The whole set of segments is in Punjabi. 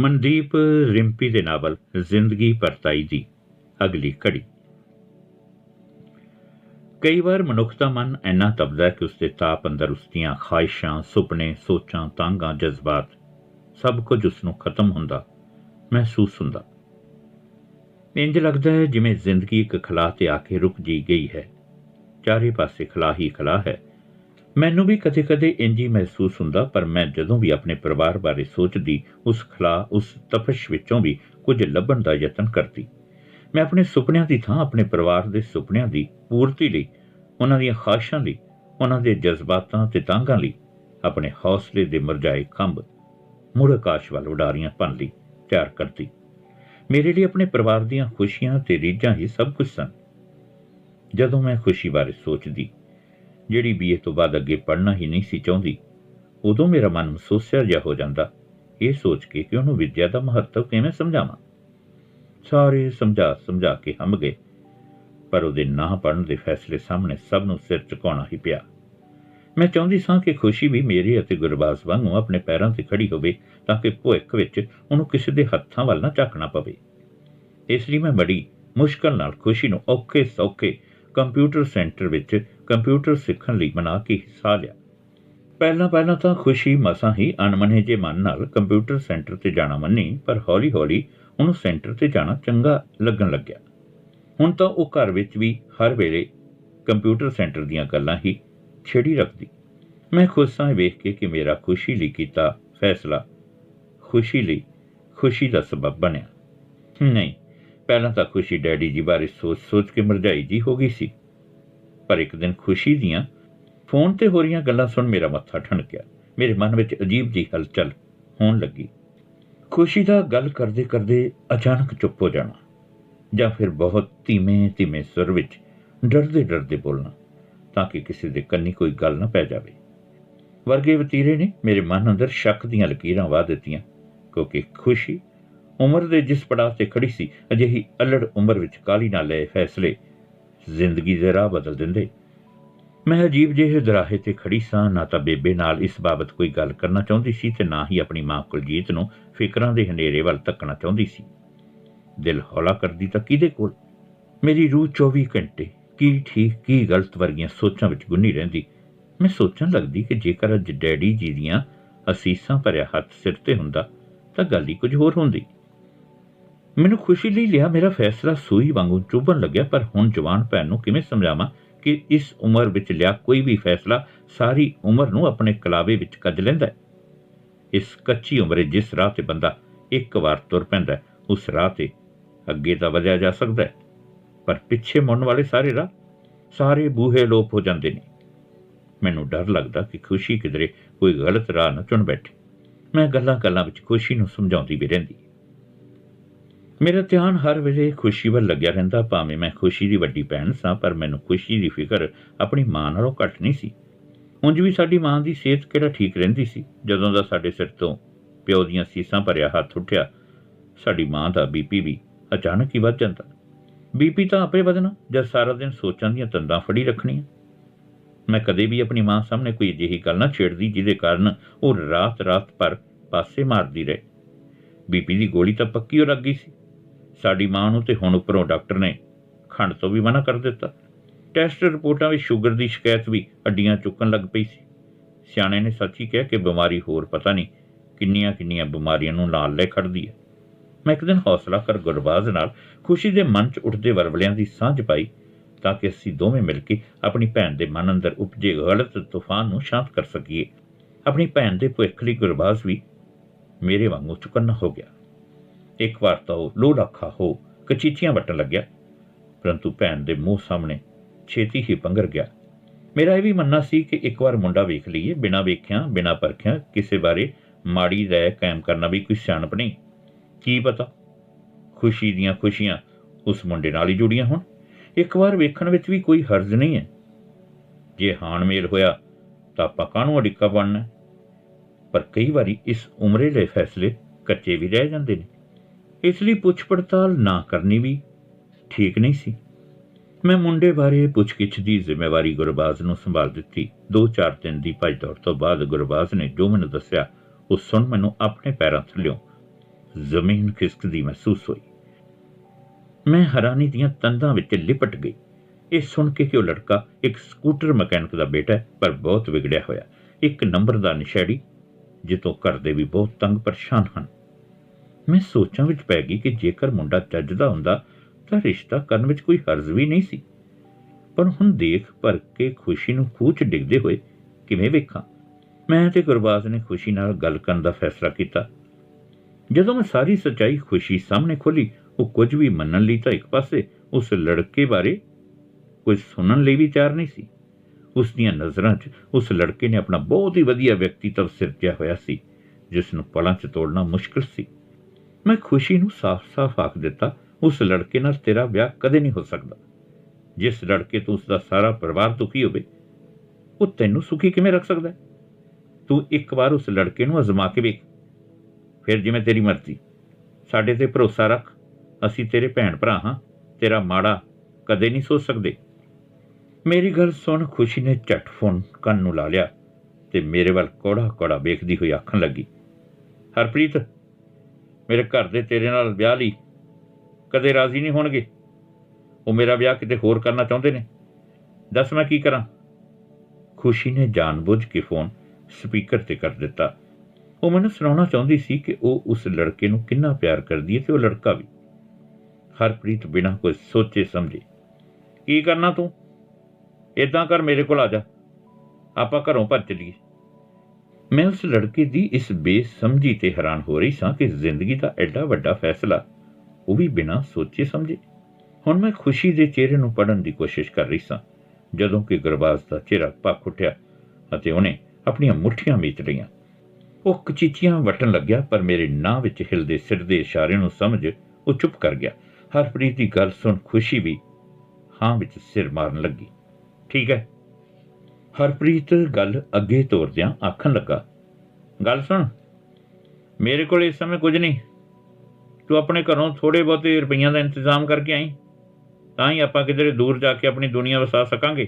ਮਨਦੀਪ ਰਿੰਪੀ ਦੇ ਨਾਵਲ ਜ਼ਿੰਦਗੀ ਪਰਤਾਈ ਦੀ ਅਗਲੀ ਕੜੀ ਕਈ ਵਾਰ ਮਨੁੱਖ ਦਾ ਮਨ ਇੰਨਾ ਤਪਦਾ ਹੈ ਕਿ ਉਸਦੇ ਤਾਪ ਅੰਦਰ ਉਸ ਦੀਆਂ ਖਾਹਿਸ਼ਾਂ, ਸੁਪਨੇ, ਸੋਚਾਂ ਤਾਂਗਾਂ ਜਜ਼ਬਾਤ ਸਭ ਕੁਝ ਉਸ ਨੂੰ ਖਤਮ ਹੁੰਦਾ, ਮਹਿਸੂਸ ਹੁੰਦਾ। ਇੰਜ ਲੱਗਦਾ ਹੈ ਜਿਵੇਂ ਜ਼ਿੰਦਗੀ ਇੱਕ ਖਲਾਅ ਤੇ ਆ ਕੇ ਰੁਕ ਜੀ ਗਈ ਹੈ। ਚਾਰੇ ਪਾਸੇ ਖਲਾਅ ਹੀ ਖਲਾਅ ਹੈ। ਮੈਨੂੰ ਵੀ ਕਦੇ-ਕਦੇ ਇੰਜ ਹੀ ਮਹਿਸੂਸ ਹੁੰਦਾ, ਪਰ ਮੈਂ ਜਦੋਂ ਵੀ ਆਪਣੇ ਪਰਿਵਾਰ ਬਾਰੇ ਸੋਚਦੀ, ਉਸ ਖਲਾਅ ਉਸ ਤਪਸ਼ ਵਿੱਚੋਂ ਵੀ ਕੁਝ ਲੱਭਣ ਦਾ ਯਤਨ ਕਰਦੀ। ਮੈਂ ਆਪਣੇ ਸੁਪਨਿਆਂ ਦੀ ਥਾਂ ਆਪਣੇ ਪਰਿਵਾਰ ਦੇ ਸੁਪਨਿਆਂ ਦੀ ਪੂਰਤੀ ਲਈ, ਉਹਨਾਂ ਦੀਆਂ ਖਾਸ਼ਾਂ ਲਈ, ਉਹਨਾਂ ਦੇ ਜਜ਼ਬਾਤਾਂ ਤੇ ਤਾਂਘਾਂ ਲਈ, ਆਪਣੇ ਹੌਸਲੇ ਦੇ ਮਰਜਾਏ ਖੰਭ ਮੁੜ ਆਕਾਸ਼ ਵੱਲ ਉਡਾਰੀਆਂ ਭੰਨ ਲਈ, ਤਿਆਰ ਕਰਦੀ। ਮੇਰੇ ਲਈ ਆਪਣੇ ਪਰਿਵਾਰ ਦੀਆਂ ਖੁਸ਼ੀਆਂ ਤੇ ਰੀਝਾਂ ਹੀ ਸਭ ਕੁਝ ਸਨ। ਜਦੋਂ ਮੈਂ ਖੁਸ਼ੀ ਬਾਰੇ ਸੋਚਦੀ ਜਿਹੜੀ ਬੀਏ ਤੋਂ ਬਾਅਦ ਅੱਗੇ ਪੜ੍ਹਨਾ ਹੀ ਨਹੀਂ ਸੀ ਚਾਹੁੰਦੀ। ਉਦੋਂ ਮੇਰਾ ਮਨ ਮਸੂਸਿਆ ਜਿਹਾ ਹੋ ਜਾਂਦਾ, ਇਹ ਸੋਚ ਕੇ ਕਿ ਉਹਨੂੰ ਵਿਦਿਆ ਦਾ ਮਹੱਤਵ ਕਿਵੇਂ ਸਮਝਾਵਾਂ? ਸਾਰੇ ਸਮਝਾ ਸਮਝਾ ਕੇ ਹੰਮ ਗਏ, ਪਰ ਉਹਦੇ ਨਾ ਪੜਨ ਦੇ ਫੈਸਲੇ ਸਾਹਮਣੇ ਸਭ ਨੂੰ ਸਿਰ ਝੁਕਾਉਣਾ ਹੀ ਪਿਆ। ਮੈਂ ਚਾਹੁੰਦੀ ਸਾਂ ਕਿ ਖੁਸ਼ੀ ਵੀ ਮੇਰੇ ਅਤੇ ਗੁਰਬਾਜ਼ ਵਾਂਗੂ ਆਪਣੇ ਪੈਰਾਂ ਤੇ ਖੜੀ ਹੋਵੇ, ਤਾਂ ਕਿ ਭੁੱਖ ਵਿੱਚ ਉਹਨੂੰ ਕਿਸੇ ਦੇ ਹੱਥਾਂ ਵੱਲ ਨਾ ਝਾਕਣਾ ਪਵੇ। ਇਸ ਲਈ ਮੈਂ ਬੜੀ ਮੁਸ਼ਕਲ ਨਾਲ ਖੁਸ਼ੀ ਨੂੰ ਔਖੇ ਸੌਖੇ ਕੰਪਿਊਟਰ ਸੈਂਟਰ ਵਿੱਚ ਕੰਪਿਊਟਰ ਸਿੱਖਣ ਲਈ ਬਣਾ ਕੇ ਹਿੱਸਾ ਲਿਆ। ਪਹਿਲਾਂ ਪਹਿਲਾਂ ਤਾਂ ਖੁਸ਼ੀ ਮਸਾਂ ਹੀ ਅਣਮਨੇ ਜੇ ਮਨ ਨਾਲ ਕੰਪਿਊਟਰ ਸੈਂਟਰ ਤੇ ਜਾਣਾ ਮੰਨੀ, ਪਰ ਹੌਲੀ-ਹੌਲੀ ਉਹਨੂੰ ਸੈਂਟਰ ਤੇ ਜਾਣਾ ਚੰਗਾ ਲੱਗਣ ਲੱਗਿਆ। ਹੁਣ ਤਾਂ ਉਹ ਘਰ ਵਿੱਚ ਵੀ ਹਰ ਵੇਲੇ ਕੰਪਿਊਟਰ ਸੈਂਟਰ ਦੀਆਂ ਗੱਲਾਂ ਹੀ ਛੇੜੀ ਰੱਖਦੀ। ਮੈਂ ਖੁਸ਼ ਸਾਂ ਵੇਖ ਕੇ ਕਿ ਮੇਰਾ ਖੁਸ਼ੀ ਲਈ ਕੀਤਾ ਫੈਸਲਾ ਖੁਸ਼ੀ ਲਈ ਖੁਸ਼ੀ ਦਾ ਸਬਬ ਬਣਿਆ। ਨਹੀਂ, ਪਹਿਲਾਂ ਤਾਂ ਖੁਸ਼ੀ ਡੈਡੀ ਜੀ ਬਾਰੇ ਸੋਚ-ਸੋਚ ਕੇ ਮਰਜਾਈ ਜੀ ਹੋ ਗਈ ਸੀ। ਪਰ ਇੱਕ ਦਿਨ ਖੁਸ਼ੀ ਦੀਆਂ ਫੋਨ ਤੇ ਹੋ ਰਹੀਆਂ ਗੱਲਾਂ ਸੁਣ ਮੇਰਾ ਮੱਥਾ ਠਣਕਿਆ ਮੇਰੇ ਮਨ ਵਿੱਚ ਅਜੀਬ ਜੀ ਹਲਚਲ ਹੋਣ ਲੱਗੀ। ਖੁਸ਼ੀ ਦਾ ਗੱਲ ਕਰਦੇ ਕਰਦੇ ਅਚਾਨਕ ਚੁੱਪ ਹੋ ਜਾਣਾ ਜਾਂ ਫਿਰ ਬਹੁਤ ਧੀਮੇ ਧੀਮੇ ਸੁਰ ਵਿੱਚ ਡਰਦੇ ਡਰਦੇ ਬੋਲਣਾ ਤਾਂ ਕਿ ਕਿਸੇ ਦੇ ਕੰਨੀ ਕੋਈ ਗੱਲ ਨਾ ਪੈ ਜਾਵੇ। ਵਰਗੇ ਵਤੀਰੇ ਨੇ ਮੇਰੇ ਮਨ ਅੰਦਰ ਸ਼ੱਕ ਦੀਆਂ ਲਕੀਰਾਂ ਵਾ ਦਿੱਤੀਆਂ, ਕਿਉਂਕਿ ਖੁਸ਼ੀ ਉਮਰ ਦੇ ਜਿਸ ਪੜਾਅ ਤੇ ਖੜੀ ਸੀ, ਅਜਿਹੀ ਅਲੜ ਉਮਰ ਵਿੱਚ ਕਾਲੀ ਨਾਲ ਲਏ ਫੈਸਲੇ ਜ਼ਿੰਦਗੀ ਦੇ ਰਾਹ ਬਦਲ ਦਿੰਦੇ। ਮੈਂ ਅਜੀਬ ਜਿਹੇ ਦਰਾਹੇ ਤੇ ਖੜੀ ਸਾਂ, ਨਾ ਤਾਂ ਬੇਬੇ ਨਾਲ ਇਸ ਬਾਬਤ ਕੋਈ ਗੱਲ ਕਰਨਾ ਚਾਹੁੰਦੀ ਸੀ ਤੇ ਨਾ ਹੀ ਆਪਣੀ ਮਾਂ ਕੁਲਜੀਤ ਨੂੰ ਫਿਕਰਾਂ ਦੇ ਹਨੇਰੇ ਵੱਲ ਤੱਕਣਾ ਚਾਹੁੰਦੀ ਸੀ। ਦਿਲ ਹੌਲਾ ਕਰਦੀ ਤਾਂ ਕਿਹਦੇ ਕੋਲ? ਮੇਰੀ ਰੂਹ 24 ਘੰਟੇ ਕੀ ਠੀਕ, ਕੀ ਗਲਤ ਵਰਗੀਆਂ ਸੋਚਾਂ ਵਿੱਚ ਗੁੰਨੀ ਰਹਿੰਦੀ। ਮੈਂ ਸੋਚਣ ਲੱਗਦੀ ਕਿ ਜੇਕਰ ਅੱਜ ਡੈਡੀ ਜੀ ਦੀਆਂ ਅਸੀਸਾਂ ਭਰਿਆ ਹੱਥ ਸਿਰ ਤੇ ਹੁੰਦਾ ਤਾਂ ਗੱਲ ਹੀ ਕੁਝ ਹੋਰ ਹੁੰਦੀ। ਮੈਨੂੰ ਖੁਸ਼ੀ ਲਈ ਲਿਆ, ਮੇਰਾ ਫੈਸਲਾ ਸੂਈ ਵਾਂਗੂ ਚੁੱਭਣ ਲੱਗਿਆ, ਪਰ ਹੁਣ ਜਵਾਨ ਭੈਣ ਨੂੰ ਕਿਵੇਂ ਸਮਝਾਵਾਂ ਕਿ ਇਸ ਉਮਰ ਵਿੱਚ ਲਿਆ ਕੋਈ ਵੀ ਫੈਸਲਾ ਸਾਰੀ ਉਮਰ ਨੂੰ ਆਪਣੇ ਕਲਾਵੇ ਵਿੱਚ ਕੱਜ ਲੈਂਦਾ ਹੈ? ਇਸ ਕੱਚੀ ਉਮਰੇ ਜਿਸ ਰਾਹ ਤੇ ਬੰਦਾ ਇੱਕ ਵਾਰ ਤੁਰ ਪੈਂਦਾ ਉਸ ਰਾਹ ਤੇ ਅੱਗੇ ਤਾਂ ਵਧਿਆ ਜਾ ਸਕਦਾ ਹੈ, ਪਰ ਪਿੱਛੇ ਮੁੜਨ ਵਾਲੇ ਸਾਰੇ ਰਾਹ ਸਾਰੇ ਬੂਹੇ ਲੋਪ ਹੋ ਜਾਂਦੇ ਨੇ। ਮੈਨੂੰ ਡਰ ਲੱਗਦਾ ਕਿ ਖੁਸ਼ੀ ਕਿਧਰੇ ਕੋਈ ਗਲਤ ਰਾਹ ਨਾ ਚੁਣ ਬੈਠੇ। ਮੈਂ ਗੱਲਾਂ-ਗੱਲਾਂ ਵਿੱਚ ਖੁਸ਼ੀ ਨੂੰ ਸਮਝਾਉਂਦੀ ਵੀ ਰਹਿੰਦੀ। ਮੇਰਾ ਧਿਆਨ ਹਰ ਵੇਲੇ ਖੁਸ਼ੀ ਵੱਲ ਲੱਗਿਆ ਰਹਿੰਦਾ, ਭਾਵੇਂ ਮੈਂ ਖੁਸ਼ੀ ਦੀ ਵੱਡੀ ਭੈਣ ਸਾਂ, ਪਰ ਮੈਨੂੰ ਖੁਸ਼ੀ ਦੀ ਫਿਕਰ ਆਪਣੀ ਮਾਂ ਨਾਲੋਂ ਘੱਟ ਨਹੀਂ ਸੀ। ਉਂਝ ਵੀ ਸਾਡੀ ਮਾਂ ਦੀ ਸਿਹਤ ਕਿਹੜਾ ਠੀਕ ਰਹਿੰਦੀ ਸੀ? ਜਦੋਂ ਦਾ ਸਾਡੇ ਸਿਰ ਤੋਂ ਪਿਓ ਦੀਆਂ ਸੀਸਾਂ ਭਰਿਆ ਹੱਥ ਉੱਠਿਆ, ਸਾਡੀ ਮਾਂ ਦਾ ਬੀਪੀ ਵੀ ਅਚਾਨਕ ਹੀ ਵੱਧ ਜਾਂਦਾ। ਬੀਪੀ ਤਾਂ ਆਪੇ ਵਧਣਾ, ਜਦ ਸਾਰਾ ਦਿਨ ਸੋਚਾਂ ਦੀਆਂ ਤੰਦਾਂ ਫੜੀ ਰੱਖਣੀਆਂ। ਮੈਂ ਕਦੇ ਵੀ ਆਪਣੀ ਮਾਂ ਸਾਹਮਣੇ ਕੋਈ ਅਜਿਹੀ ਗੱਲ ਨਾ ਛੇੜਦੀ, ਜਿਹਦੇ ਕਾਰਨ ਉਹ ਰਾਤ-ਰਾਤ ਪਰ ਪਾਸੇ ਮਾਰਦੀ ਰਹੇ। ਬੀਪੀ ਦੀ ਗੋਲੀ ਤਾਂ ਪੱਕੀ ਹੋ ਲੱਗ ਗਈ ਸੀ। ਸਾਡੀ ਮਾਂ ਨੂੰ ਤੇ ਹੁਣ ਉੱਪਰੋਂ ਡਾਕਟਰ ਨੇ ਖੰਡ ਤੋਂ ਵੀ ਮਨਾ ਕਰ ਦਿੱਤਾ। ਟੈਸਟ ਰਿਪੋਰਟਾਂ ਵਿੱਚ ਸ਼ੂਗਰ ਦੀ ਸ਼ਿਕਾਇਤ ਵੀ ਅੱਡੀਆਂ ਚੁੱਕਣ ਲੱਗ ਪਈ ਸੀ। ਸਿਆਣੇ ਨੇ ਸੱਚੀ ਕਿਹਾ ਕਿ ਬਿਮਾਰੀ ਹੋਰ ਪਤਾ ਨਹੀਂ ਕਿੰਨੀਆਂ ਕਿੰਨੀਆਂ ਬਿਮਾਰੀਆਂ ਨੂੰ ਨਾਲ ਲੈ ਖੜਦੀ ਹੈ। ਮੈਂ ਇੱਕ ਦਿਨ ਹੌਸਲਾ ਕਰ ਗੁਰਬਾਜ਼ ਨਾਲ ਖੁਸ਼ੀ ਦੇ ਮਨ 'ਚ ਉੱਠਦੇ ਵਰਵਲਿਆਂ ਦੀ ਸਾਂਝ ਪਾਈ ਤਾਂ ਕਿ ਅਸੀਂ ਦੋਵੇਂ ਮਿਲ ਕੇ ਆਪਣੀ ਭੈਣ ਦੇ ਮਨ ਅੰਦਰ ਉਪਜੇ ਗਲਤ ਤੂਫਾਨ ਨੂੰ ਸ਼ਾਂਤ ਕਰ ਸਕੀਏ। ਆਪਣੀ ਭੈਣ ਦੇ ਭੁੱਖ ਲਈ ਗੁਰਬਾਜ਼ ਵੀ ਮੇਰੇ ਵਾਂਗੂ ਚੁਕੰਨਾ ਹੋ ਗਿਆ। ਇੱਕ ਵਾਰ ਤਾਂ ਉਹ ਲੋ ਲੱਖਾ ਹੋ ਕਚੀਚੀਆਂ ਵੱਟਣ ਲੱਗਿਆ। ਪਰੰਤੂ ਭੈਣ ਦੇ ਮੂੰਹ ਸਾਹਮਣੇ ਛੇਤੀ ਹੀ ਪੰਗਰ ਗਿਆ। ਮੇਰਾ ਇਹ ਵੀ ਮੰਨਣਾ ਸੀ ਕਿ ਇੱਕ ਵਾਰ ਮੁੰਡਾ ਵੇਖ ਲਈਏ, ਬਿਨਾਂ ਵੇਖਿਆ, ਬਿਨਾਂ ਪਰਖਿਆ ਕਿਸੇ ਬਾਰੇ ਮਾੜੀ ਰਾਏ ਕਾਇਮ ਕਰਨਾ ਵੀ ਕੋਈ ਸਿਆਣਪ ਨਹੀਂ। ਕੀ ਪਤਾ? ਖੁਸ਼ੀ ਦੀਆਂ ਖੁਸ਼ੀਆਂ ਉਸ ਮੁੰਡੇ ਨਾਲ ਹੀ ਜੁੜੀਆਂ ਹੋਣ। ਇੱਕ ਵਾਰ ਵੇਖਣ ਵਿੱਚ ਵੀ ਕੋਈ ਹਰਜ਼ ਨਹੀਂ ਹੈ। ਜੇ ਹਾਣ ਮੇਲ ਹੋਇਆ ਤਾਂ ਆਪਾਂ ਕਾਹਨੂੰ ਅੜਿੱਕਾ ਬਣਨਾ? ਪਰ ਕਈ ਵਾਰੀ ਇਸ ਉਮਰੇ ਦੇ ਫੈਸਲੇ ਕੱਚੇ ਵੀ ਰਹਿ ਜਾਂਦੇ ਨੇ। ਇਸ ਲਈ ਪੁੱਛ ਪੜਤਾਲ ਨਾ ਕਰਨੀ ਵੀ ਠੀਕ ਨਹੀਂ ਸੀ। ਮੈਂ ਮੁੰਡੇ ਬਾਰੇ ਪੁੱਛਗਿੱਛ ਦੀ ਜ਼ਿੰਮੇਵਾਰੀ ਗੁਰਬਾਜ਼ ਨੂੰ ਸੰਭਾਲ ਦਿੱਤੀ। 2-4 ਦਿਨ ਦੀ ਭੱਜ ਦੌੜ ਤੋਂ ਬਾਅਦ ਗੁਰਬਾਜ਼ ਨੇ ਜੋ ਮੈਨੂੰ ਦੱਸਿਆ, ਉਹ ਸੁਣ ਮੈਨੂੰ ਆਪਣੇ ਪੈਰਾਂ ਥੱਲਿਓਂ ਜ਼ਮੀਨ ਖਿਸਕਦੀ ਮਹਿਸੂਸ ਹੋਈ। ਮੈਂ ਹੈਰਾਨੀ ਦੀਆਂ ਤੰਦਾਂ ਵਿੱਚ ਲਿਪਟ ਗਈ। ਇਹ ਸੁਣ ਕੇ ਕਿ ਉਹ ਲੜਕਾ ਇੱਕ ਸਕੂਟਰ ਮਕੈਨਿਕ ਦਾ ਬੇਟਾ ਹੈ, ਪਰ ਬਹੁਤ ਵਿਗੜਿਆ ਹੋਇਆ। ਇੱਕ ਨੰਬਰ ਦਾ ਨਸ਼ੇੜੀ ਜਿੱਤੋਂ ਘਰ ਦੇ ਵੀ ਬਹੁਤ ਤੰਗ ਪਰੇਸ਼ਾਨ ਹਨ। ਮੈਂ ਸੋਚਾਂ ਵਿੱਚ ਪੈ ਗਈ ਕਿ ਜੇਕਰ ਮੁੰਡਾ ਚੱਜ ਦਾ ਹੁੰਦਾ, ਤਾਂ ਰਿਸ਼ਤਾ ਕਰਨ ਵਿੱਚ ਕੋਈ ਹਰਜ਼ ਵੀ ਨਹੀਂ ਸੀ। ਪਰ ਹੁਣ ਦੇਖ ਭਰ ਕੇ ਖੁਸ਼ੀ ਨੂੰ ਖੂਹ 'ਚ ਡਿੱਗਦੇ ਹੋਏ ਕਿਵੇਂ ਵੇਖਾਂ। ਮੈਂ ਤੇ ਗੁਰਬਾਜ਼ ਨੇ ਖੁਸ਼ੀ ਨਾਲ ਗੱਲ ਕਰਨ ਦਾ ਫੈਸਲਾ ਕੀਤਾ। ਜਦੋਂ ਮੈਂ ਸਾਰੀ ਸੱਚਾਈ ਖੁਸ਼ੀ ਸਾਹਮਣੇ ਖੋਲੀ ਉਹ ਕੁਝ ਵੀ ਮੰਨਣ ਲਈ ਤਾਂ ਇੱਕ ਪਾਸੇ ਉਸ ਲੜਕੇ ਬਾਰੇ ਕੁਝ ਸੁਣਨ ਲਈ ਵੀ ਤਿਆਰ ਨਹੀਂ ਸੀ। ਉਸ ਦੀਆਂ ਨਜ਼ਰਾਂ 'ਚ ਉਸ ਲੜਕੇ ਨੇ ਆਪਣਾ ਬਹੁਤ ਹੀ ਵਧੀਆ ਵਿਅਕਤੀਤਵ ਸਿਰਜਿਆ ਹੋਇਆ ਸੀ, ਜਿਸ ਨੂੰ ਪਲਾਂ 'ਚ ਤੋੜਨਾ ਮੁਸ਼ਕਲ ਸੀ। ਮੈਂ ਖੁਸ਼ੀ ਨੂੰ ਸਾਫ਼-ਸਾਫ਼ ਆਖ ਦਿੱਤਾ, ਉਸ ਲੜਕੇ ਨਾਲ ਤੇਰਾ ਵਿਆਹ ਕਦੇ ਨਹੀਂ ਹੋ ਸਕਦਾ। ਜਿਸ ਲੜਕੇ ਤੋਂ ਉਸ ਦਾ ਸਾਰਾ ਪਰਿਵਾਰ ਦੁਖੀ ਹੋਵੇ, ਉਹ ਤੈਨੂੰ ਸੁਖੀ ਕਿਵੇਂ ਰੱਖ ਸਕਦਾ ਤੂੰ ਇੱਕ ਵਾਰ ਉਸ ਲੜਕੇ ਨੂੰ ਅਜ਼ਮਾ ਕੇ ਵੇਖ। ਫਿਰ ਜਿਵੇਂ ਤੇਰੀ ਮਰਜ਼ੀ। ਸਾਡੇ ਤੇ ਭਰੋਸਾ ਰੱਖ। ਅਸੀਂ ਤੇਰੇ ਭੈਣ ਭਰਾ ਹਾਂ। ਤੇਰਾ ਮਾੜਾ ਕਦੇ ਨਹੀਂ ਸੋਚ ਸਕਦੇ। ਮੇਰੀ ਗੱਲ ਸੁਣ, ਖੁਸ਼ੀ ਨੇ ਝਟ ਫੋਨ ਕੰਨ ਨੂੰ ਲਾ ਲਿਆ ਤੇ ਮੇਰੇ ਵੱਲ ਕੋੜਾ ਕੋੜਾ ਵੇਖਦੀ ਹੋਈ ਆਖਣ ਲੱਗੀ, ਹਰਪ੍ਰੀਤ ਮੇਰੇ ਘਰ ਦੇ ਤੇਰੇ ਨਾਲ ਵਿਆਹ ਲਈ ਕਦੇ ਰਾਜ਼ੀ ਨਹੀਂ ਹੋਣਗੇ। ਉਹ ਮੇਰਾ ਵਿਆਹ ਕਿਤੇ ਹੋਰ ਕਰਨਾ ਚਾਹੁੰਦੇ ਨੇ। ਦੱਸ ਮੈਂ ਕੀ ਕਰਾਂ? ਖੁਸ਼ੀ ਨੇ ਜਾਣਬੁੱਝ ਕੇ ਫੋਨ ਸਪੀਕਰ ਤੇ ਕਰ ਦਿੱਤਾ। ਉਹ ਮੈਨੂੰ ਸੁਣਾਉਣਾ ਚਾਹੁੰਦੀ ਸੀ ਕਿ ਉਹ ਉਸ ਲੜਕੇ ਨੂੰ ਕਿੰਨਾ ਪਿਆਰ ਕਰਦੀ ਹੈ ਤੇ ਉਹ ਲੜਕਾ ਵੀ। ਹਰਪ੍ਰੀਤ ਬਿਨਾਂ ਕੋਈ ਸੋਚੇ ਸਮਝੇ, ਕੀ ਕਰਨਾ ਤੂੰ? ਇਦਾਂ ਕਰ ਮੇਰੇ ਕੋਲ ਆ ਜਾ। ਆਪਾਂ ਘਰੋਂ ਭੱਜ ਚਲੀਏ। ਮੈਂ ਉਸ ਲੜਕੇ ਦੀ ਇਸ ਬੇਸਮਝੀ ਤੇ ਹੈਰਾਨ ਹੋ ਰਹੀ ਸਾਂ ਕਿ ਜ਼ਿੰਦਗੀ ਦਾ ਐਡਾ ਵੱਡਾ ਫੈਸਲਾ ਉਹ ਵੀ ਬਿਨਾਂ ਸੋਚੇ ਸਮਝੇ। ਹੁਣ ਮੈਂ ਖੁਸ਼ੀ ਦੇ ਚਿਹਰੇ ਨੂੰ ਪੜਨ ਦੀ ਕੋਸ਼ਿਸ਼ ਕਰ ਰਹੀ ਸਾਂ, ਜਦੋਂ ਕਿ ਗੁਰਬਾਜ਼ ਦਾ ਚਿਹਰਾ ਪੱਕ ਉੱਠਿਆ ਅਤੇ ਉਹਨੇ ਆਪਣੀਆਂ ਮੁੱਠੀਆਂ ਮੀਚ ਲਈਆਂ। ਉਹ ਕਚੀਚੀਆਂ ਵਟਣ ਲੱਗਿਆ, ਪਰ ਮੇਰੇ ਨਾਂ ਵਿੱਚ ਹਿਲਦੇ ਸਿਰ ਦੇ ਇਸ਼ਾਰੇ ਨੂੰ ਸਮਝ ਉਹ ਚੁੱਪ ਕਰ ਗਿਆ। ਹਰਪ੍ਰੀਤ ਦੀ ਗੱਲ ਸੁਣ ਖੁਸ਼ੀ ਵੀ ਹਾਂ ਵਿੱਚ ਸਿਰ ਮਾਰਨ ਲੱਗੀ। ਠੀਕ ਹੈ ਹਰਪ੍ਰੀਤ ਗੱਲ ਅੱਗੇ ਤੋਰਦਿਆਂ ਆਖਣ ਲੱਗਾ, ਗੱਲ ਸੁਣ, ਮੇਰੇ ਕੋਲ ਇਸ ਸਮੇਂ ਕੁਝ ਨਹੀਂ। ਤੂੰ ਆਪਣੇ ਘਰੋਂ ਥੋੜੇ ਬਹੁਤੇ ਰੁਪਈਆਂ ਦਾ ਇੰਤਜ਼ਾਮ ਕਰਕੇ ਆਈ, ਤਾਂ ਹੀ ਆਪਾਂ ਕਿਧਰੇ ਦੂਰ ਜਾ ਕੇ ਆਪਣੀ ਦੁਨੀਆ ਵਸਾ ਸਕਾਂਗੇ।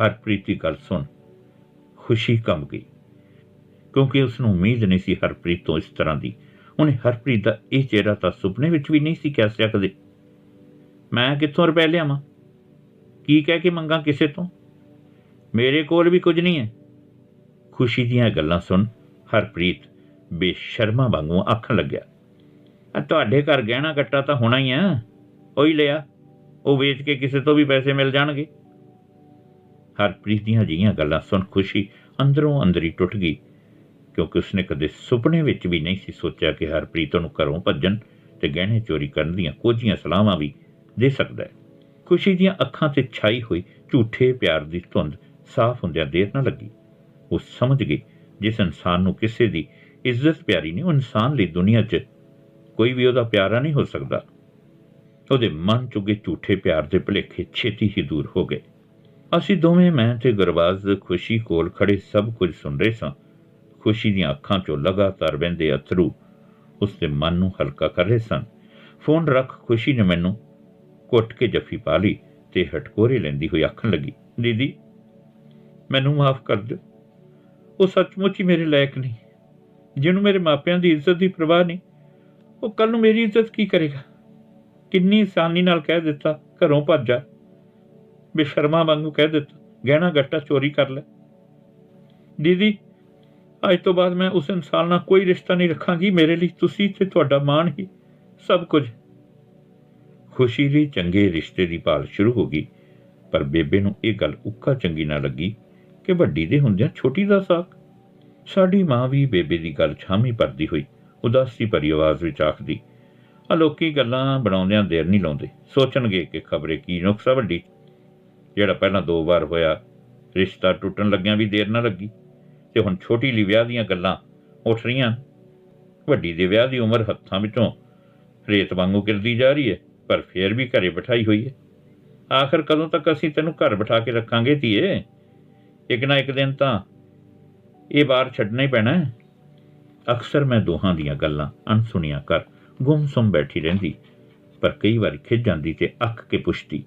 ਹਰਪ੍ਰੀਤ ਦੀ ਗੱਲ ਸੁਣ, ਖੁਸ਼ੀ ਕੰਬ ਗਈ, ਕਿਉਂਕਿ ਉਸ ਨੂੰ ਉਮੀਦ ਨਹੀਂ ਸੀ ਹਰਪ੍ਰੀਤ ਤੋਂ ਇਸ ਤਰ੍ਹਾਂ ਦੀ। ਉਹਨੇ ਹਰਪ੍ਰੀਤ ਦਾ ਇਹ ਚਿਹਰਾ ਤਾਂ ਸੁਪਨੇ ਵਿੱਚ ਵੀ ਨਹੀਂ ਸੀ ਕਹਿ ਸਕਿਆ ਮੈਂ ਕਿੱਥੋਂ ਰੁਪਏ ਲਿਆਵਾਂ? ਕੀ ਕਹਿ ਕੇ ਮੰਗਾ ਕਿਸੇ ਤੋਂ? ਮੇਰੇ ਕੋਲ ਵੀ ਕੁਝ ਨਹੀਂ ਹੈ। ਖੁਸ਼ੀ ਦੀਆਂ ਗੱਲਾਂ ਸੁਣ ਹਰਪ੍ਰੀਤ ਬੇਸ਼ਰਮਾ ਵਾਂਗੂ ਆਖਣ ਲੱਗਿਆ ਆ ਤੁਹਾਡੇ ਘਰ ਗਹਿਣਾ ਕੱਟਾ ਤਾਂ ਹੋਣਾ ਹੀ ਆ। ਉਹੀ ਲਿਆ, ਉਹ ਵੇਚ ਕੇ ਕਿਸੇ ਤੋਂ ਵੀ ਪੈਸੇ ਮਿਲ ਜਾਣਗੇ? ਹਰਪ੍ਰੀਤ ਦੀਆਂ ਜੀਆਂ ਗੱਲਾਂ ਸੁਣ ਖੁਸ਼ੀ ਅੰਦਰੋਂ ਅੰਦਰੀ ਟੁੱਟ ਗਈ, ਕਿਉਂਕਿ ਉਸਨੇ ਕਦੇ ਸੁਪਨੇ ਵਿੱਚ ਵੀ ਨਹੀਂ ਸੀ ਸੋਚਿਆ ਕਿ ਹਰਪ੍ਰੀਤ ਨੂੰ ਘਰੋਂ ਭੱਜਣ ਤੇ ਗਹਿਣੇ ਚੋਰੀ ਕਰਨ ਦੀਆਂ ਕੋਝੀਆਂ ਸਲਾਹਾਂ ਵੀ ਦੇ ਸਕਦਾ ਹੈ। ਖੁਸ਼ੀ ਦੀਆਂ ਅੱਖਾਂ ਤੇ ਛਾਈ ਹੋਈ ਝੂਠੇ ਪਿਆਰ ਦੀ ਧੁੰਦ ਸਾਫ਼ ਹੁੰਦਿਆਂ ਦੇਰ ਨਾ ਲੱਗੀ। ਉਹ ਸਮਝ ਗਈ ਜਿਸ ਇਨਸਾਨ ਨੂੰ ਕਿਸੇ ਦੀ ਇੱਜ਼ਤ ਪਿਆਰੀ ਨਹੀਂ, ਉਹ ਇਨਸਾਨ ਲਈ ਦੁਨੀਆ 'ਚ ਕੋਈ ਵੀ ਉਹਦਾ ਪਿਆਰਾ ਨਹੀਂ ਹੋ ਸਕਦਾ। ਉਹਦੇ ਮਨ ਚੁਗੇ ਝੂਠੇ ਪਿਆਰ ਦੇ ਭੁਲੇਖੇ ਛੇਤੀ ਹੀ ਦੂਰ ਹੋ ਗਏ। ਅਸੀਂ ਦੋਵੇਂ, ਮੈਂ ਤੇ ਗੁਰਬਾਜ਼ ਖੁਸ਼ੀ ਕੋਲ ਖੜੇ ਸਭ ਕੁਝ ਸੁਣ ਰਹੇ ਸਾਂ। ਖੁਸ਼ੀ ਦੀਆਂ ਅੱਖਾਂ 'ਚੋਂ ਲਗਾਤਾਰ ਵਹਿੰਦੇ ਅਥਰੂ ਉਸ ਦੇ ਮਨ ਨੂੰ ਹਲਕਾ ਕਰ ਰਹੇ ਸਨ। ਫੋਨ ਰੱਖ, ਖੁਸ਼ੀ ਨੇ ਮੈਨੂੰ ਕੁੱਟ ਕੇ ਜੱਫੀ ਪਾ ਲਈ ਤੇ ਹਟਕੋਰੇ ਲੈਂਦੀ ਹੋਈ ਆਖਣ ਲੱਗੀ, ਦੀਦੀ ਮੈਨੂੰ ਮਾਫ ਕਰ ਦਿਓ। ਉਹ ਸੱਚਮੁੱਚ ਹੀ ਮੇਰੇ ਲਾਇਕ ਨਹੀਂ। ਜਿਹਨੂੰ ਮੇਰੇ ਮਾਪਿਆਂ ਦੀ ਇੱਜ਼ਤ ਦੀ ਪਰਵਾਹ ਨਹੀਂ, ਉਹ ਕੱਲ ਨੂੰ ਮੇਰੀ ਇੱਜ਼ਤ ਕੀ ਕਰੇਗਾ? ਕਿੰਨੀ ਆਸਾਨੀ ਨਾਲ ਕਹਿ ਦਿੱਤਾ, ਘਰੋਂ ਭੱਜ ਜਾ। ਬੇਸ਼ਰਮਾ ਵਾਂਗੂ ਕਹਿ ਦਿੱਤਾ, ਗਹਿਣਾ ਗੱਟਾ ਚੋਰੀ ਕਰ ਲੈ। ਦੀਦੀ, ਅੱਜ ਤੋਂ ਬਾਅਦ ਮੈਂ ਉਸ ਇਨਸਾਨ ਨਾਲ ਕੋਈ ਰਿਸ਼ਤਾ ਨਹੀਂ ਰੱਖਾਂਗੀ, ਮੇਰੇ ਲਈ ਤੁਸੀਂ ਤੇ ਤੁਹਾਡਾ ਮਾਣ ਹੀ ਸਭ ਕੁਝ। ਖੁਸ਼ੀ ਲਈ ਚੰਗੇ ਰਿਸ਼ਤੇ ਦੀ ਭਾਲ ਸ਼ੁਰੂ ਹੋ ਗਈ, ਪਰ ਬੇਬੇ ਨੂੰ ਇਹ ਗੱਲ ਉੱਕਾ ਚੰਗੀ ਨਾ ਲੱਗੀ। ਕਿ ਵੱਡੀ ਦੇ ਹੁੰਦਿਆਂ ਛੋਟੀ ਦਾ ਸਾਕ। ਸਾਡੀ ਮਾਂ ਵੀ ਬੇਬੇ ਦੀ ਗੱਲ ਛਾਮੀ ਪਰਦੀ ਹੋਈ, ਉਦਾਸੀ ਭਰੀ ਆਵਾਜ਼ ਵਿੱਚ ਆਖਦੀ ਅਲੋਕੀ ਗੱਲਾਂ ਬਣਾਉਂਦਿਆਂ ਦੇਰ ਨਹੀਂ ਲਾਉਂਦੇ। ਸੋਚਣਗੇ ਕਿ ਖਬਰੇ ਕੀ ਨੁਕਸਾ ਵੱਡੀ। ਜਿਹੜਾ ਪਹਿਲਾਂ ਦੋ ਵਾਰ ਹੋਇਆ, ਰਿਸ਼ਤਾ ਟੁੱਟਣ ਲੱਗਿਆਂ ਵੀ ਦੇਰ ਨਾ ਲੱਗੀ। ਤੇ ਹੁਣ ਛੋਟੀ ਲਈ ਵਿਆਹ ਦੀਆਂ ਗੱਲਾਂ ਉੱਠ ਰਹੀਆਂ ਵੱਡੀ ਦੇ ਵਿਆਹ ਦੀ ਉਮਰ ਹੱਥਾਂ ਵਿੱਚੋਂ ਰੇਤ ਵਾਂਗੂ ਗਿਰਦੀ ਜਾ ਰਹੀ ਹੈ, ਪਰ ਫੇਰ ਵੀ ਘਰੇ ਬਿਠਾਈ ਹੋਈ ਹੈ। ਆਖਰ ਕਦੋਂ ਤੱਕ ਅਸੀਂ ਤੈਨੂੰ ਘਰ ਬਿਠਾ ਕੇ ਰੱਖਾਂਗੇ ਧੀਏ? ਇੱਕ ਨਾ ਇੱਕ ਦਿਨ ਤਾਂ ਇਹ ਬਾਹਰ ਛੱਡਣਾ ਹੀ ਪੈਣਾ ਹੈ। ਅਕਸਰ ਮੈਂ ਦੋਹਾਂ ਦੀਆਂ ਗੱਲਾਂ ਅਣਸੁਣੀਆਂ ਕਰ ਗੁੰਮਸੁੰਮ ਬੈਠੀ ਰਹਿੰਦੀ, ਪਰ ਕਈ ਵਾਰ ਖਿੱਚ ਜਾਂਦੀ ਤੇ ਅੱਖ ਕੇ ਪੁੱਛਦੀ,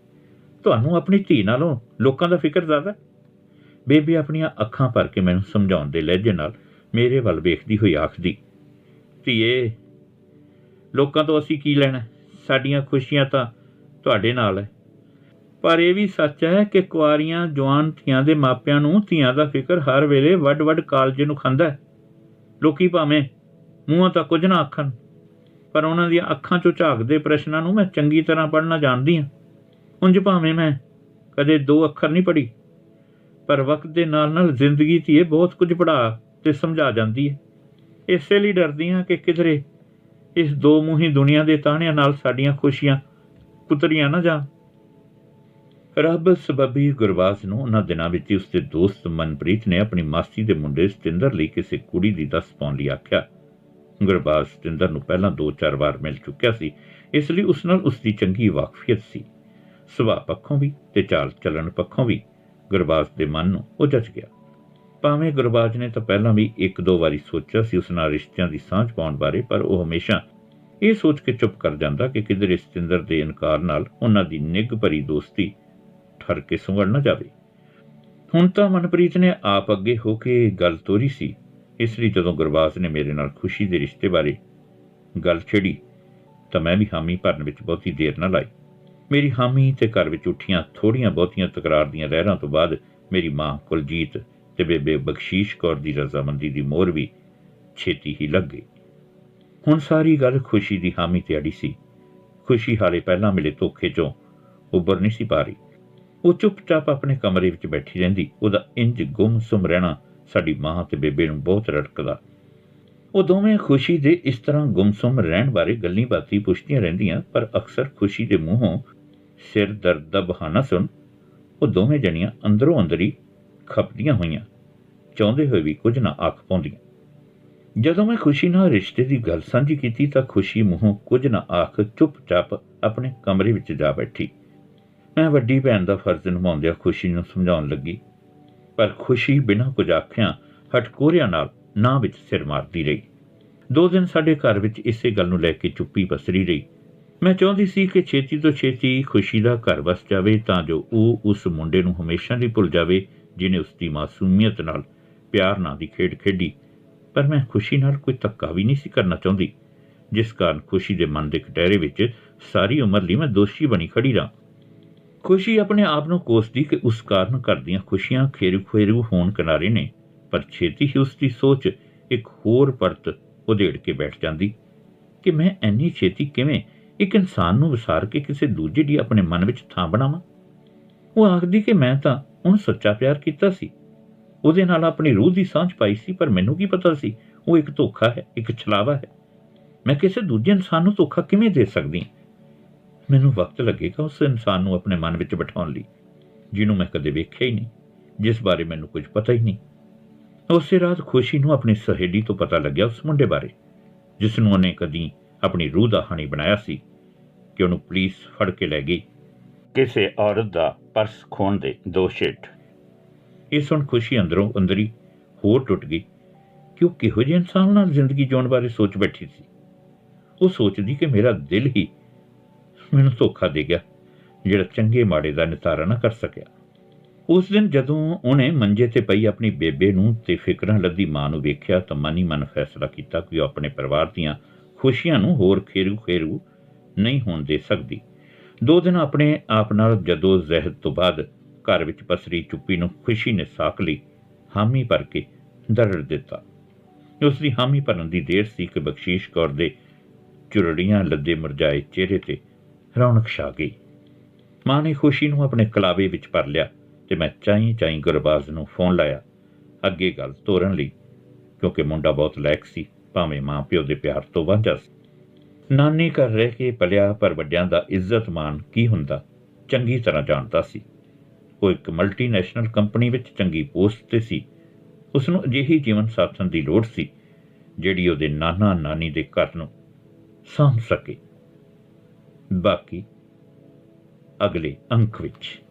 ਤੁਹਾਨੂੰ ਆਪਣੀ ਧੀ ਨਾਲੋਂ ਲੋਕਾਂ ਦਾ ਫਿਕਰ ਜ਼ਿਆਦਾ ਬੇਬੀ ਆਪਣੀਆਂ ਅੱਖਾਂ ਭਰ ਕੇ ਮੈਨੂੰ ਸਮਝਾਉਣ ਦੇ ਲਹਿਜੇ ਨਾਲ ਮੇਰੇ ਵੱਲ ਵੇਖਦੀ ਹੋਈ ਆਖਦੀ, ਧੀਏ, ਲੋਕਾਂ ਤੋਂ ਅਸੀਂ ਕੀ ਲੈਣਾ ਸਾਡੀਆਂ ਖੁਸ਼ੀਆਂ ਤਾਂ ਤੁਹਾਡੇ ਨਾਲ ਹੈ। ਪਰ ਇਹ ਵੀ ਸੱਚ ਹੈ ਕਿ ਕੁਆਰੀਆਂ, ਜਵਾਨ ਧੀਆਂ ਦੇ ਮਾਪਿਆਂ ਨੂੰ ਧੀਆਂ ਦਾ ਫਿਕਰ ਹਰ ਵੇਲੇ ਵੱਡ-ਵੱਡ ਕਾਲਜੇ ਨੂੰ ਖਾਂਦਾ ਹੈ। ਲੋਕੀ ਭਾਵੇਂ ਮੂੰਹੋਂ ਤਾਂ ਕੁਝ ਨਾ ਆਖਣ, ਪਰ ਉਹਨਾਂ ਦੀਆਂ ਅੱਖਾਂ 'ਚੋਂ ਝਾਕਦੇ ਪ੍ਰਸ਼ਨਾਂ ਨੂੰ ਮੈਂ ਚੰਗੀ ਤਰ੍ਹਾਂ ਪੜ੍ਹਨਾ ਜਾਣਦੀ ਹਾਂ। ਉਂਝ ਭਾਵੇਂ ਮੈਂ ਕਦੇ ਦੋ ਅੱਖਰ ਨਹੀਂ ਪੜ੍ਹੀ, ਪਰ ਵਕਤ ਦੇ ਨਾਲ-ਨਾਲ ਜ਼ਿੰਦਗੀ 'ਚ ਇਹ ਬਹੁਤ ਕੁਝ ਪੜ੍ਹਾ ਤੇ ਸਮਝਾ ਜਾਂਦੀ ਹੈ। ਇਸੇ ਲਈ ਡਰਦੀ ਹਾਂ ਕਿ ਕਿਧਰੇ ਇਸ ਦੋ ਮੂੰਹੀ ਦੁਨੀਆ ਦੇ ਤਾਹਣਿਆਂ ਨਾਲ ਸਾਡੀਆਂ ਖੁਸ਼ੀਆਂ ਕੁਤਰੀਆਂ ਨਾ ਜਾਣ। ਰੱਬ ਸਬਬੀ ਗੁਰਬਾਜ਼ ਨੂੰ ਉਹਨਾਂ ਦਿਨਾਂ ਵਿੱਚ ਹੀ ਉਸਦੇ ਦੋਸਤ ਮਨਪ੍ਰੀਤ ਨੇ ਆਪਣੀ ਮਾਸੀ ਦੇ ਮੁੰਡੇ ਸਤਿੰਦਰ ਲਈ ਕਿਸੇ ਕੁੜੀ ਦੀ ਦੱਸ ਪਾਉਣ ਲਈ ਆਖਿਆ। ਗੁਰਬਾਜ਼ ਸਤਿੰਦਰ ਨੂੰ ਪਹਿਲਾਂ ਦੋ ਚਾਰ ਵਾਰ ਮਿਲ ਚੁੱਕਿਆ ਸੀ, ਇਸ ਲਈ ਉਸ ਨਾਲ ਉਸ ਦੀ ਚੰਗੀ ਵਾਕਫੀਅਤ ਸੀ। ਸੁਭਾਅ ਪੱਖੋਂ ਵੀ ਤੇ ਚਾਲ ਚੱਲਣ ਪੱਖੋਂ ਵੀ ਗੁਰਬਾਜ਼ ਦੇ ਮਨ ਨੂੰ ਉਹ ਜੱਜ ਗਿਆ। ਭਾਵੇਂ ਗੁਰਬਾਜ਼ ਨੇ ਤਾਂ ਪਹਿਲਾਂ ਵੀ ਇੱਕ ਦੋ ਵਾਰੀ ਸੋਚਿਆ ਸੀ ਉਸ ਨਾਲ ਰਿਸ਼ਤਿਆਂ ਦੀ ਸਾਂਝ ਪਾਉਣ ਬਾਰੇ, ਪਰ ਉਹ ਹਮੇਸ਼ਾ ਇਹ ਸੋਚ ਕੇ ਚੁੱਪ ਕਰ ਜਾਂਦਾ ਕਿ ਕਿਧਰੇ ਸਤਿੰਦਰ ਦੇ ਇਨਕਾਰ ਨਾਲ ਉਹਨਾਂ ਦੀ ਨਿੱਘ ਭਰੀ ਦੋਸਤੀ ਠਰ ਕੇ ਸੁੰਗੜ ਨਾ ਜਾਵੇ। ਹੁਣ ਤਾਂ ਮਨਪ੍ਰੀਤ ਨੇ ਆਪ ਅੱਗੇ ਹੋ ਕੇ ਗੱਲ ਤੋਰੀ ਸੀ। ਇਸ ਲਈ ਜਦੋਂ ਗੁਰਬਾਜ਼ ਨੇ ਮੇਰੇ ਨਾਲ ਖੁਸ਼ੀ ਦੇ ਰਿਸ਼ਤੇ ਬਾਰੇ ਗੱਲ ਛੇੜੀ, ਤਾਂ ਮੈਂ ਵੀ ਹਾਮੀ ਭਰਨ ਵਿੱਚ ਬਹੁਤੀ ਦੇਰ ਨਾ ਲਾਈ। ਮੇਰੀ ਹਾਮੀ ਤੇ ਘਰ ਵਿੱਚ ਉੱਠੀਆਂ ਥੋੜੀਆਂ ਬਹੁਤੀਆਂ ਤਕਰਾਰ ਦੀਆਂ ਲਹਿਰਾਂ ਤੋਂ ਬਾਅਦ ਮੇਰੀ ਮਾਂ ਕੁਲਜੀਤ ਤੇ ਬੇਬੇ ਬਖਸ਼ੀਸ਼ ਕੌਰ ਦੀ ਰਜ਼ਾਮੰਦੀ ਦੀ ਮੋਹਰ ਵੀ ਛੇਤੀ ਹੀ ਲੱਗ ਗਈ। ਹੁਣ ਸਾਰੀ ਗੱਲ ਖੁਸ਼ੀ ਦੀ ਹਾਮੀ ਤੇ ਅੜੀ ਸੀ। ਖੁਸ਼ੀ ਹਾਲੇ ਪਹਿਲਾਂ ਮਿਲੇ ਧੋਖੇ ਚੋਂ ਉੱਭਰ ਨਹੀਂ ਸੀ ਪਾ ਰਹੀ। ਉਹ ਚੁੱਪਚਾਪ ਆਪਣੇ ਕਮਰੇ ਵਿੱਚ ਬੈਠੀ ਰਹਿੰਦੀ। ਉਹਦਾ ਇੰਜ ਗੁੰਮਸੁਮ ਰਹਿਣਾ ਸਾਡੀ ਮਾਂ ਤੇ ਬੇਬੇ ਨੂੰ ਬਹੁਤ ਰੜਕਦਾ। ਉਹ ਦੋਵੇਂ ਖੁਸ਼ੀ ਦੇ ਇਸ ਤਰ੍ਹਾਂ ਗੁੰਮਸੁਮ ਰਹਿਣ ਬਾਰੇ ਗੱਲਾਂ ਬਾਤੀ ਪੁੱਛਦੀਆਂ ਰਹਿੰਦੀਆਂ, ਪਰ ਅਕਸਰ ਖੁਸ਼ੀ ਦੇ ਮੂੰਹੋਂ ਸਿਰ ਦਰਦ ਦਾ ਬਹਾਨਾ ਸੁਣ ਉਹ ਦੋਵੇਂ ਜਣੀਆਂ ਅੰਦਰੋਂ ਅੰਦਰੀ ਖਪਦੀਆਂ ਹੋਈਆਂ, ਚਾਹੁੰਦੇ ਹੋਏ ਵੀ ਕੁਝ ਨਾ ਆਖ ਪਾਉਂਦੀਆਂ। ਜਦੋਂ ਮੈਂ ਖੁਸ਼ੀ ਨਾਲ ਰਿਸ਼ਤੇ ਦੀ ਗੱਲ ਸਾਂਝੀ ਕੀਤੀ ਤਾਂ ਖੁਸ਼ੀ ਮੂੰਹੋਂ ਕੁਝ ਨਾ ਆਖ ਚੁੱਪਚਾਪ ਆਪਣੇ ਕਮਰੇ ਵਿੱਚ ਜਾ ਬੈਠੀ। ਮੈਂ ਵੱਡੀ ਭੈਣ ਦਾ ਫਰਜ਼ ਨਿਭਾਉਂਦਿਆਂ ਖੁਸ਼ੀ ਨੂੰ ਸਮਝਾਉਣ ਲੱਗੀ। ਪਰ ਖੁਸ਼ੀ ਬਿਨਾਂ ਕੁਝ ਆਖਿਆਂ ਹਟਕੋਰਿਆਂ ਨਾਲ ਨਾ ਵਿੱਚ ਸਿਰ ਮਾਰਦੀ ਰਹੀ। ਦੋ ਦਿਨ ਸਾਡੇ ਘਰ ਵਿੱਚ ਇਸੇ ਗੱਲ ਨੂੰ ਲੈ ਕੇ ਚੁੱਪੀ ਪਸਰੀ ਰਹੀ। ਮੈਂ ਚਾਹੁੰਦੀ ਸੀ ਕਿ ਛੇਤੀ ਤੋਂ ਛੇਤੀ ਖੁਸ਼ੀ ਦਾ ਘਰ ਵਸ ਜਾਵੇ ਤਾਂ ਜੋ ਉਹ ਉਸ ਮੁੰਡੇ ਨੂੰ ਹਮੇਸ਼ਾ ਲਈ ਭੁੱਲ ਜਾਵੇ, ਜਿਨੇ ਉਸ ਦੀ ਮਾਸੂਮੀਅਤ ਨਾਲ ਪਿਆਰ ਨਾਂ ਦੀ ਖੇਡ ਖੇਡੀ। ਪਰ ਮੈਂ ਖੁਸ਼ੀ ਨਾਲ ਕੋਈ ਧੱਕਾ ਵੀ ਨਹੀਂ ਸੀ ਕਰਨਾ ਚਾਹੁੰਦੀ, ਜਿਸ ਕਾਰਨ ਖੁਸ਼ੀ ਦੇ ਮਨ ਦੇ ਕਟਹਿਰੇ ਵਿੱਚ ਸਾਰੀ ਉਮਰ ਲਈ ਮੈਂ ਦੋਸ਼ੀ ਬਣੀ ਖੜੀ ਰਾਂ ਖੁਸ਼ੀ ਆਪਣੇ ਆਪ ਨੂੰ ਕੋਸਦੀ ਕਿ ਉਸ ਕਾਰਨ ਘਰ ਦੀਆਂ ਖੁਸ਼ੀਆਂ ਖੇਰੂ ਖੇਰੂ ਹੋਣ ਕਿਨਾਰੇ ਨੇ, ਪਰ ਛੇਤੀ ਹੀ ਉਸ ਦੀ ਸੋਚ ਇੱਕ ਹੋਰ ਪਰਤ ਉਧੇੜ ਕੇ ਬੈਠ ਜਾਂਦੀ ਕਿ ਮੈਂ ਇੰਨੀ ਛੇਤੀ ਕਿਵੇਂ ਇੱਕ ਇਨਸਾਨ ਨੂੰ ਵਿਸਾਰ ਕੇ ਕਿਸੇ ਦੂਜੇ ਦੀ ਆਪਣੇ ਮਨ ਵਿੱਚ ਥਾਂ ਬਣਾਵਾਂ? ਉਹ ਆਖਦੀ ਕਿ ਮੈਂ ਤਾਂ ਉਹਨੂੰ ਸੱਚਾ ਪਿਆਰ ਕੀਤਾ ਸੀ। ਉਹਦੇ ਨਾਲ ਆਪਣੀ ਰੂਹ ਦੀ ਸਾਂਝ ਪਾਈ ਸੀ, ਪਰ ਮੈਨੂੰ ਕੀ ਪਤਾ ਸੀ, ਉਹ ਇੱਕ ਧੋਖਾ ਹੈ, ਇੱਕ ਛਲਾਵਾ ਹੈ। ਮੈਂ ਕਿਸੇ ਦੂਜੇ ਇਨਸਾਨ ਨੂੰ ਧੋਖਾ ਕਿਵੇਂ ਦੇ ਸਕਦੀ ਹਾਂ? ਮੈਨੂੰ ਵਕਤ ਲੱਗੇਗਾ ਉਸ ਇਨਸਾਨ ਨੂੰ ਆਪਣੇ ਮਨ ਵਿੱਚ ਬਿਠਾਉਣ ਲਈ, ਜਿਹਨੂੰ ਮੈਂ ਕਦੇ ਵੇਖਿਆ ਹੀ ਨਹੀਂ, ਜਿਸ ਬਾਰੇ ਮੈਨੂੰ ਕੁਝ ਪਤਾ ਹੀ ਨਹੀਂ। ਉਸੇ ਰਾਤ ਖੁਸ਼ੀ ਨੂੰ ਆਪਣੀ ਸਹੇਲੀ ਤੋਂ ਪਤਾ ਲੱਗਿਆ ਉਸ ਮੁੰਡੇ ਬਾਰੇ, ਜਿਸ ਨੂੰ ਉਹਨੇ ਕਦੀ ਆਪਣੀ ਰੂਹ ਦਾ ਹਾਣੀ ਬਣਾਇਆ ਸੀ ਕਿ ਉਹਨੂੰ ਪੁਲਿਸ ਫੜ ਕੇ ਲੈ ਗਈ। ਕਿਸੇ ਔਰਤ ਦਾ ਪਰਸ ਖੋਣ ਦੇ ਦੋਸ਼ ਹੇਠ ਇਹ ਸੁਣ ਖੁਸ਼ੀ ਅੰਦਰੋਂ ਅੰਦਰੀ ਹੋਰ ਟੁੱਟ ਗਈ ਕਿ ਉਹ ਕਿਹੋ ਜਿਹੇ ਇਨਸਾਨ ਨਾਲ ਜ਼ਿੰਦਗੀ ਜਿਉਣ ਬਾਰੇ ਸੋਚ ਬੈਠੀ ਸੀ। ਉਹ ਸੋਚਦੀ ਕਿ ਮੇਰਾ ਦਿਲ ਹੀ ਮੈਨੂੰ ਧੋਖਾ ਦੇ ਗਿਆ, ਜਿਹੜਾ ਚੰਗੇ ਮਾੜੇ ਦਾ ਨਿਤਾਰਾ ਨਾ ਕਰ ਸਕਿਆ। ਉਸ ਦਿਨ ਜਦੋਂ ਉਹਨੇ ਮੰਜੇ ਤੇ ਪਈ ਆਪਣੀ ਬੇਬੇ ਨੂੰ ਤੇ ਫਿਕਰਾਂ ਲੱਦੀ ਮਾਂ ਨੂੰ ਵੇਖਿਆ ਤਾਂ ਮਨ ਹੀ ਮਨ ਫੈਸਲਾ ਕੀਤਾ ਕਿ ਉਹ ਆਪਣੇ ਪਰਿਵਾਰ ਦੀਆਂ ਖੁਸ਼ੀਆਂ ਨੂੰ ਹੋਰ ਖੇਰੂ ਖੇਰੂ ਨਹੀਂ ਹੋਣ ਦੇ ਸਕਦੀ। ਦੋ ਦਿਨ ਆਪਣੇ ਆਪ ਨਾਲ ਜਦੋਂ ਜ਼ਹਿਦ ਤੋਂ ਬਾਅਦ ਘਰ ਵਿੱਚ ਪਸਰੀ ਚੁੱਪੀ ਨੂੰ ਖੁਸ਼ੀ ਨੇ ਸਾਕ ਲਈ, ਹਾਮੀ ਭਰ ਕੇ ਦਰੜ ਦਿੱਤਾ। ਉਸ ਦੀ ਹਾਮੀ ਭਰਨ ਦੀ ਦੇਰ ਸੀ ਕਿ ਬਖਸ਼ੀਸ਼ ਕੌਰ ਦੇ ਚੁਰੜੀਆਂ ਲੱਦੇ ਮਰਜਾਏ ਚਿਹਰੇ ਤੇ ਰੌਣਕ ਛਾ ਗਈ। ਮਾਂ ਨੇ ਖੁਸ਼ੀ ਨੂੰ ਆਪਣੇ ਕਲਾਵੇ ਵਿੱਚ ਭਰ ਲਿਆ ਤੇ ਮੈਂ ਚਾਈ ਚਾਈ ਗੁਰਬਾਜ਼ ਨੂੰ ਫੋਨ ਲਾਇਆ। ਅੱਗੇ ਗੱਲ ਤੋਰਨ ਲਈ, ਕਿਉਂਕਿ ਮੁੰਡਾ ਬਹੁਤ ਲੈਕ ਸੀ, ਭਾਵੇਂ ਮਾਂ ਪਿਓ ਦੇ ਪਿਆਰ ਤੋਂ ਵਾਂਝਾ ਸੀ। ਨਾਨੀ ਘਰ ਰਹਿ ਕੇ ਪਲਿਆ ਪਰ ਵੱਡਿਆਂ ਦਾ ਇੱਜ਼ਤ ਮਾਨ ਕੀ ਹੁੰਦਾ, ਚੰਗੀ ਤਰ੍ਹਾਂ ਜਾਣਦਾ ਸੀ। ਉਹ ਇੱਕ ਮਲਟੀਨੈਸ਼ਨਲ ਕੰਪਨੀ ਵਿੱਚ ਚੰਗੀ ਪੋਸਟ ਤੇ ਸੀ। ਉਸ ਨੂੰ ਅਜਿਹੀ ਜੀਵਨ ਸਾਥਣ ਦੀ ਲੋੜ ਸੀ, ਜਿਹੜੀ ਉਹਦੇ ਨਾਨਾ ਨਾਨੀ ਦੇ ਘਰ ਨੂੰ ਸਾਂਭ ਸਕੇ। ਬਾਕੀ ਅਗਲੇ ਅੰਕ ਵਿੱਚ।